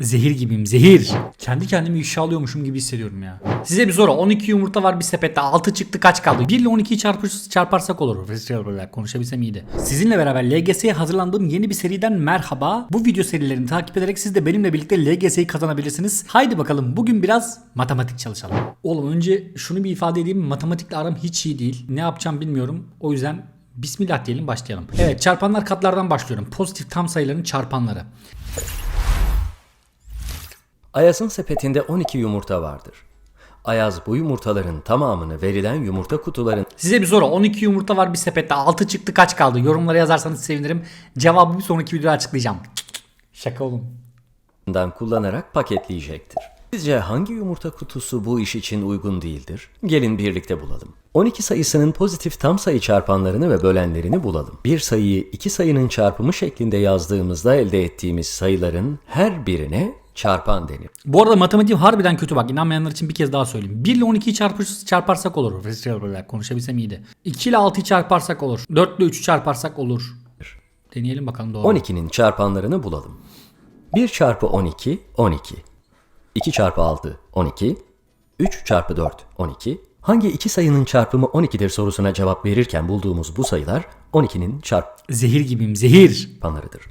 Zehir gibiyim zehir. Kendi kendimi ifşa alıyormuşum gibi hissediyorum ya. Size bir soru 12 yumurta var bir sepette 6 çıktı kaç kaldı? 1 ile 12'yi çarpış, çarparsak olur. Konuşabilsem iyiydi. Sizinle beraber LGS'ye hazırlandığım yeni bir seriden merhaba. Bu video serilerini takip ederek siz de benimle birlikte LGS'yi kazanabilirsiniz. Haydi bakalım bugün biraz matematik çalışalım. Oğlum önce şunu bir ifade edeyim. Matematikle aram hiç iyi değil. Ne yapacağım bilmiyorum. O yüzden Bismillah diyelim başlayalım. Evet çarpanlar katlardan başlıyorum. Pozitif tam sayıların çarpanları. Ayaz'ın sepetinde 12 yumurta vardır. Ayaz bu yumurtaların tamamını verilen yumurta kutularından Size bir soru 12 yumurta var bir sepette 6 çıktı kaç kaldı? Yorumlara yazarsanız sevinirim. Cevabı bir sonraki videoda açıklayacağım. Şaka oğlum. kullanarak paketleyecektir. Sizce hangi yumurta kutusu bu iş için uygun değildir? Gelin birlikte bulalım. 12 sayısının pozitif tam sayı çarpanlarını ve bölenlerini bulalım. Bir sayıyı iki sayının çarpımı şeklinde yazdığımızda elde ettiğimiz sayıların her birine çarpan denir. Bu arada matematiğim harbiden kötü bak. İnanmayanlar için bir kez daha söyleyeyim. 1 ile 12'yi çarpış, çarparsak olur. Konuşabilsem iyiydi. 2 ile 6'yı çarparsak olur. 4 ile 3'ü çarparsak olur. Deneyelim bakalım doğru. mu? 12'nin çarpanlarını bulalım. 1 çarpı 12, 12. 2 çarpı 6, 12. 3 çarpı 4, 12. Hangi iki sayının çarpımı 12'dir sorusuna cevap verirken bulduğumuz bu sayılar 12'nin Zehir gibiyim zehir. çarpanlarıdır.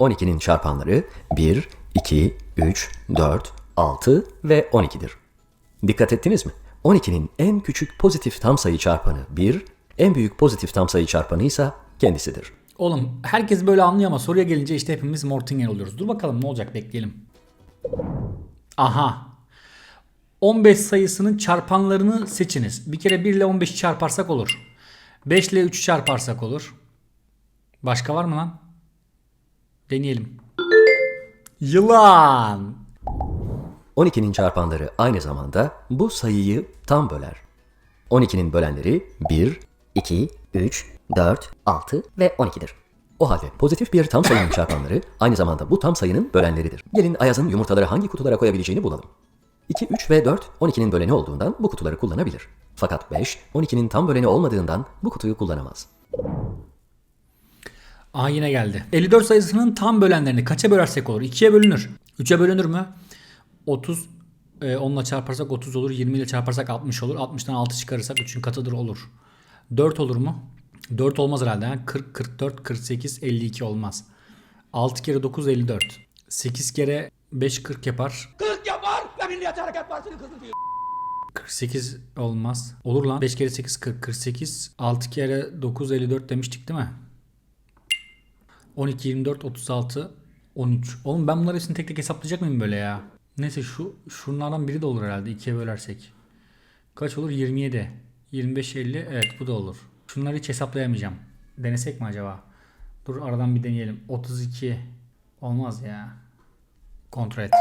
12'nin çarpanları 1, 2, 3, 4, 6 ve 12'dir. Dikkat ettiniz mi? 12'nin en küçük pozitif tam sayı çarpanı 1, en büyük pozitif tam sayı çarpanı ise kendisidir. Oğlum herkes böyle anlıyor ama soruya gelince işte hepimiz Mortingen oluyoruz. Dur bakalım ne olacak bekleyelim. Aha. 15 sayısının çarpanlarını seçiniz. Bir kere 1 ile 15'i çarparsak olur. 5 ile 3'ü çarparsak olur. Başka var mı lan? Deneyelim. Yılan. 12'nin çarpanları aynı zamanda bu sayıyı tam böler. 12'nin bölenleri 1, 2, 3, 4, 6 ve 12'dir. O halde pozitif bir tam sayının çarpanları aynı zamanda bu tam sayının bölenleridir. Gelin Ayaz'ın yumurtaları hangi kutulara koyabileceğini bulalım. 2, 3 ve 4 12'nin böleni olduğundan bu kutuları kullanabilir. Fakat 5 12'nin tam böleni olmadığından bu kutuyu kullanamaz. Aa yine geldi. 54 sayısının tam bölenlerini kaça bölersek olur? 2'ye bölünür. 3'e bölünür mü? 30 e, 10 ile çarparsak 30 olur. 20 ile çarparsak 60 olur. 60'tan 6 çıkarırsak 3'ün katıdır olur. 4 olur mu? 4 olmaz herhalde. ha? 40, 44, 48, 52 olmaz. 6 kere 9 54. 8 kere 5 40 yapar. 40 yapar ve Milliyetçi Hareket Partisi'nin kızı diyor. 48 olmaz. Olur lan. 5 kere 8 40 48. 6 kere 9 54 demiştik değil mi? 12 24 36 13. Oğlum ben bunları hepsini tek tek hesaplayacak mıyım böyle ya? Neyse şu şunlardan biri de olur herhalde ikiye bölersek. Kaç olur? 27. 25 50. Evet bu da olur. Şunları hiç hesaplayamayacağım. Denesek mi acaba? Dur aradan bir deneyelim. 32 olmaz ya. Kontrol et.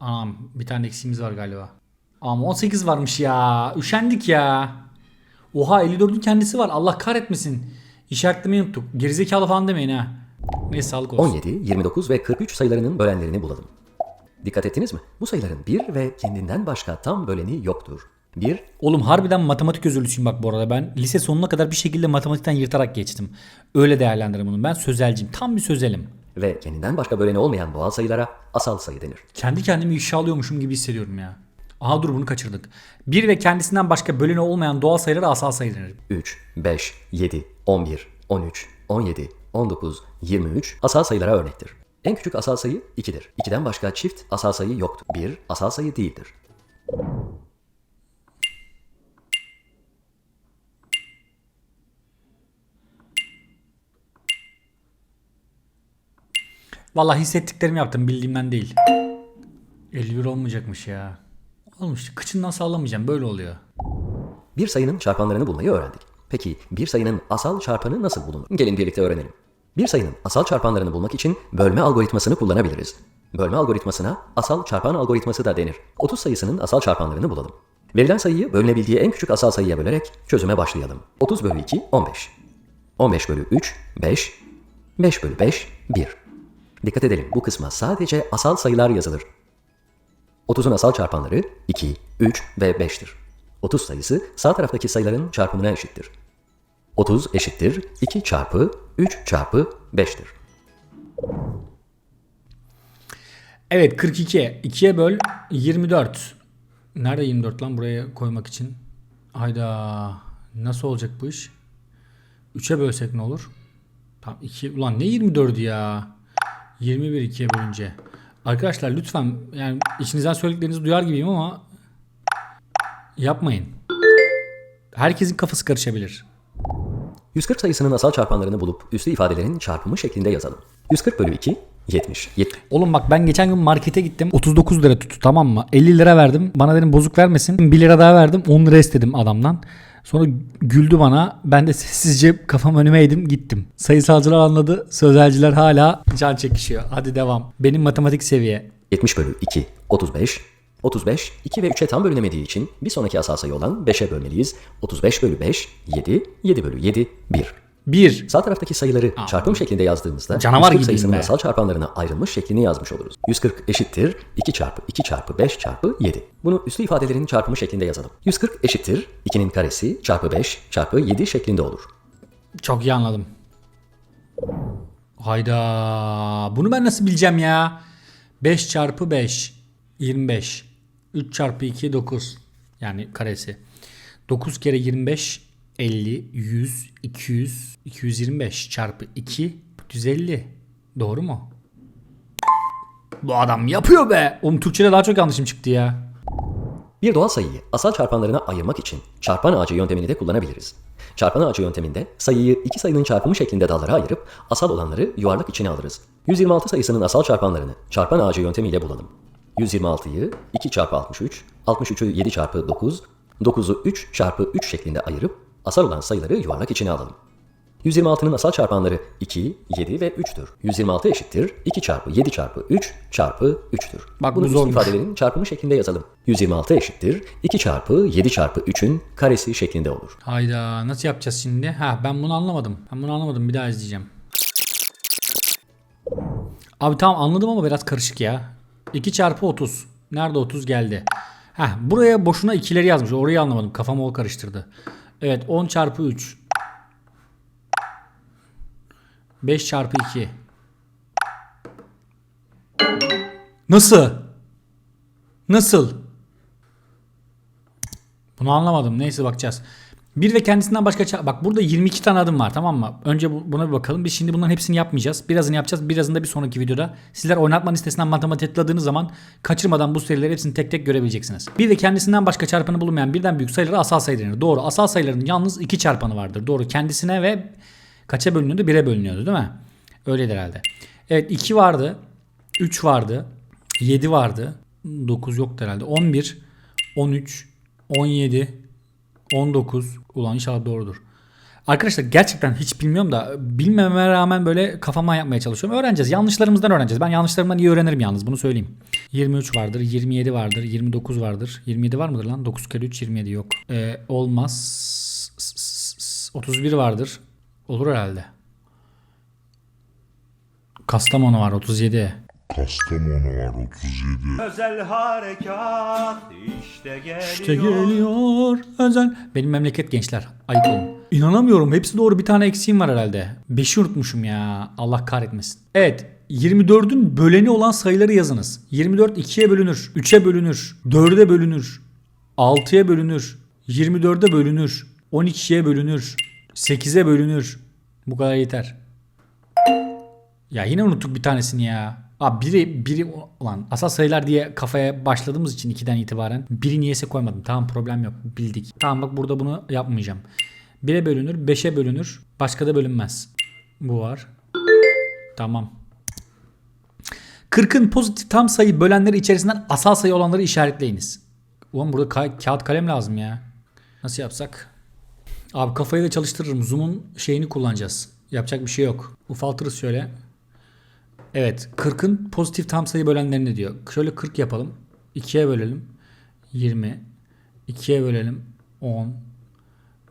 Anam bir tane eksiğimiz var galiba. Ama 18 varmış ya. Üşendik ya. Oha 54'ün kendisi var. Allah kahretmesin. İşaretlemeyi unuttuk. Gerizekalı falan demeyin ha. Neyse sağlık olsun. 17, 29 ve 43 sayılarının bölenlerini bulalım. Dikkat ettiniz mi? Bu sayıların bir ve kendinden başka tam böleni yoktur. 1, Oğlum harbiden matematik özürlüsüyüm bak bu arada. Ben lise sonuna kadar bir şekilde matematikten yırtarak geçtim. Öyle değerlendiririm bunu. Ben sözelciyim. Tam bir sözelim. ve kendinden başka böleni olmayan doğal sayılara asal sayı denir. Kendi kendimi ifşa alıyormuşum gibi hissediyorum ya. Aha dur bunu kaçırdık. Bir ve kendisinden başka böleni olmayan doğal sayılara asal sayı denir. 3, 5, 7, 11, 13, 17, 19, 23 asal sayılara örnektir. En küçük asal sayı 2'dir. 2'den başka çift asal sayı yoktur. 1 asal sayı değildir. Vallahi hissettiklerimi yaptım bildiğimden değil. 51 olmayacakmış ya. Olmuş. Kıçından sallamayacağım. Böyle oluyor. Bir sayının çarpanlarını bulmayı öğrendik. Peki bir sayının asal çarpanı nasıl bulunur? Gelin birlikte öğrenelim. Bir sayının asal çarpanlarını bulmak için bölme algoritmasını kullanabiliriz. Bölme algoritmasına asal çarpan algoritması da denir. 30 sayısının asal çarpanlarını bulalım. Verilen sayıyı bölünebildiği en küçük asal sayıya bölerek çözüme başlayalım. 30 bölü 2 15. 15 bölü 3 5. 5 bölü 5 1. Dikkat edelim bu kısma sadece asal sayılar yazılır. 30'un asal çarpanları 2, 3 ve 5'tir. 30 sayısı sağ taraftaki sayıların çarpımına eşittir. 30 eşittir 2 çarpı 3 çarpı 5'tir. Evet 42. 2'ye böl 24. Nerede 24 lan buraya koymak için? Hayda. Nasıl olacak bu iş? 3'e bölsek ne olur? Tamam 2. Ulan ne 24 ya? 21 2'ye bölünce. Arkadaşlar lütfen yani içinizden söylediklerinizi duyar gibiyim ama yapmayın. Herkesin kafası karışabilir. 140 sayısının asal çarpanlarını bulup üslü ifadelerin çarpımı şeklinde yazalım. 140 bölü 2 70. 70. Oğlum bak ben geçen gün markete gittim. 39 lira tuttu tamam mı? 50 lira verdim. Bana dedim bozuk vermesin. 1 lira daha verdim. 10 lira istedim adamdan. Sonra güldü bana. Ben de sessizce kafam önüme eğdim gittim. Sayısalcılar anladı. Sözelciler hala can çekişiyor. Hadi devam. Benim matematik seviye. 70 bölü 2 35. 35 2 ve 3'e tam bölünemediği için bir sonraki asal sayı olan 5'e bölmeliyiz. 35 bölü 5 7. 7 bölü 7 1. 1. Sağ taraftaki sayıları çarpım şeklinde yazdığımızda Canavar 140 gibiyim sayısının be. asal çarpanlarına ayrılmış şeklini yazmış oluruz. 140 eşittir 2 çarpı 2 çarpı 5 çarpı 7. Bunu üslü ifadelerin çarpımı şeklinde yazalım. 140 eşittir 2'nin karesi çarpı 5 çarpı 7 şeklinde olur. Çok iyi anladım. Hayda. Bunu ben nasıl bileceğim ya? 5 çarpı 5 25. 3 çarpı 2 9. Yani karesi. 9 kere 25 50 100 200 225 çarpı 2 150. Doğru mu? Bu adam yapıyor be. Oğlum Türkçe'de daha çok yanlışım çıktı ya. Bir doğal sayıyı asal çarpanlarına ayırmak için çarpan ağacı yöntemini de kullanabiliriz. Çarpan ağacı yönteminde sayıyı iki sayının çarpımı şeklinde dallara ayırıp asal olanları yuvarlak içine alırız. 126 sayısının asal çarpanlarını çarpan ağacı yöntemiyle bulalım. 126'yı 2 çarpı 63, 63'ü 7 çarpı 9, 9'u 3 çarpı 3 şeklinde ayırıp asal olan sayıları yuvarlak içine alalım. 126'nın asal çarpanları 2, 7 ve 3'tür. 126 eşittir 2 çarpı 7 çarpı 3 çarpı 3'tür. Bak bu Bunu üst zormuş. ifadelerin çarpımı şeklinde yazalım. 126 eşittir 2 çarpı 7 çarpı 3'ün karesi şeklinde olur. Hayda nasıl yapacağız şimdi? Ha ben bunu anlamadım. Ben bunu anlamadım. Bir daha izleyeceğim. Abi tamam anladım ama biraz karışık ya. 2 çarpı 30. Nerede 30 geldi? Heh, buraya boşuna ikileri yazmış. Orayı anlamadım. Kafamı o karıştırdı. Evet 10 çarpı 3. 5 çarpı 2. Nasıl? Nasıl? Bunu anlamadım. Neyse bakacağız. Bir ve kendisinden başka bak burada 22 tane adım var tamam mı? Önce bu- buna bir bakalım. Biz şimdi bunların hepsini yapmayacağız. Birazını yapacağız. Birazını da bir sonraki videoda. Sizler oynatma listesinden matematik tıkladığınız zaman kaçırmadan bu serileri hepsini tek tek görebileceksiniz. Bir ve kendisinden başka çarpanı bulunmayan birden büyük sayılara asal sayı denir. Doğru. Asal sayıların yalnız iki çarpanı vardır. Doğru. Kendisine ve kaça bölünüyordu? 1'e bölünüyordu değil mi? Öyleydi herhalde. Evet 2 vardı. 3 vardı. 7 vardı. 9 yoktu herhalde. 11, 13, 17, 19. Ulan inşallah doğrudur. Arkadaşlar gerçekten hiç bilmiyorum da bilmeme rağmen böyle kafama yapmaya çalışıyorum. Öğreneceğiz. Yanlışlarımızdan öğreneceğiz. Ben yanlışlarımdan iyi öğrenirim yalnız bunu söyleyeyim. 23 vardır, 27 vardır, 29 vardır. 27 var mıdır lan? 9 kere 3 27 yok. Ee, olmaz. 31 vardır. Olur herhalde. Kastamonu var 37. Kastamonu var 37. Özel harekat işte geliyor. İşte geliyor özel. Benim memleket gençler. Ayıp olun. İnanamıyorum. Hepsi doğru. Bir tane eksiğim var herhalde. 5'i unutmuşum ya. Allah kahretmesin. Evet. 24'ün böleni olan sayıları yazınız. 24 2'ye bölünür. 3'e bölünür. 4'e bölünür. 6'ya bölünür. 24'e bölünür. 12'ye bölünür. 8'e bölünür. Bu kadar yeter. Ya yine unuttuk bir tanesini ya. Abi biri biri olan asal sayılar diye kafaya başladığımız için 2'den itibaren biri niyeyse koymadım. Tamam problem yok bildik. Tamam bak burada bunu yapmayacağım. 1'e bölünür, 5'e bölünür, başka da bölünmez. Bu var. Tamam. 40'ın pozitif tam sayı bölenleri içerisinden asal sayı olanları işaretleyiniz. Ulan burada ka- kağıt kalem lazım ya. Nasıl yapsak? Abi kafayı da çalıştırırım. Zoom'un şeyini kullanacağız. Yapacak bir şey yok. Ufaltırız şöyle. Evet 40'ın pozitif tam sayı bölenlerini diyor. Şöyle 40 yapalım. 2'ye bölelim. 20. 2'ye bölelim. 10.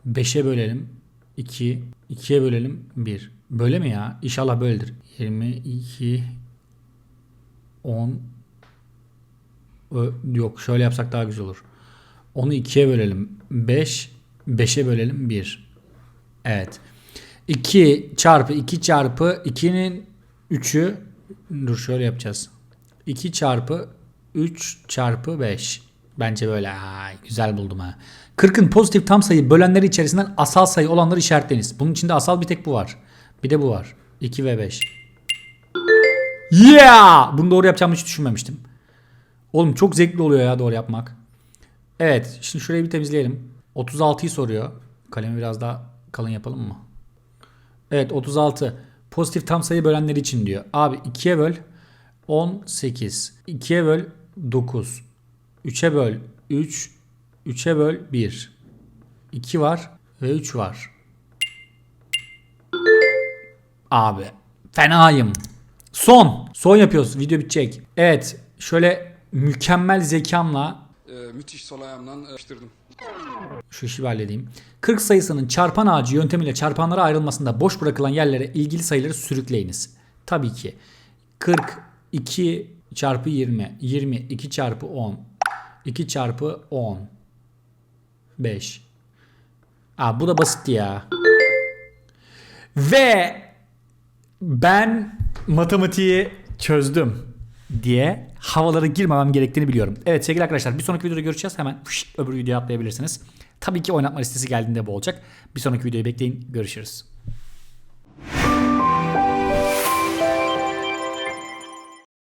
5'e bölelim. 2. 2'ye bölelim. 1. Böyle mi ya? İnşallah böyledir. 22. 10. Ö- Yok şöyle yapsak daha güzel olur. Onu 2'ye bölelim. 5. 5'e bölelim. 1. Evet. 2 çarpı 2 çarpı 2'nin 3'ü dur şöyle yapacağız. 2 çarpı 3 çarpı 5. Bence böyle ay, güzel buldum ha. 40'ın pozitif tam sayı bölenleri içerisinden asal sayı olanları işaretleyiniz. Bunun içinde asal bir tek bu var. Bir de bu var. 2 ve 5. Yeah! Bunu doğru yapacağımı hiç düşünmemiştim. Oğlum çok zevkli oluyor ya doğru yapmak. Evet şimdi şurayı bir temizleyelim. 36'yı soruyor. Kalemi biraz daha kalın yapalım mı? Evet 36. Pozitif tam sayı bölenleri için diyor. Abi 2'ye böl 18. 2'ye böl 9. 3'e böl 3. 3'e böl 1. 2 var ve 3 var. Abi fenayım. Son. Son yapıyoruz. Video bitecek. Evet. Şöyle mükemmel zekamla Ee, müthiş sol ayağımla e, yapıştırdım. şu işi bir halledeyim. 40 sayısının çarpan ağacı yöntemiyle çarpanlara ayrılmasında boş bırakılan yerlere ilgili sayıları sürükleyiniz. Tabii ki. 42 çarpı 20. 20 2 çarpı 10. 2 çarpı 10. 5. Aa, bu da basitti ya. Ve ben matematiği çözdüm diye havalara girmemem gerektiğini biliyorum. Evet sevgili arkadaşlar bir sonraki videoda görüşeceğiz. Hemen öbür videoya atlayabilirsiniz. Tabii ki oynatma listesi geldiğinde bu olacak. Bir sonraki videoyu bekleyin. Görüşürüz.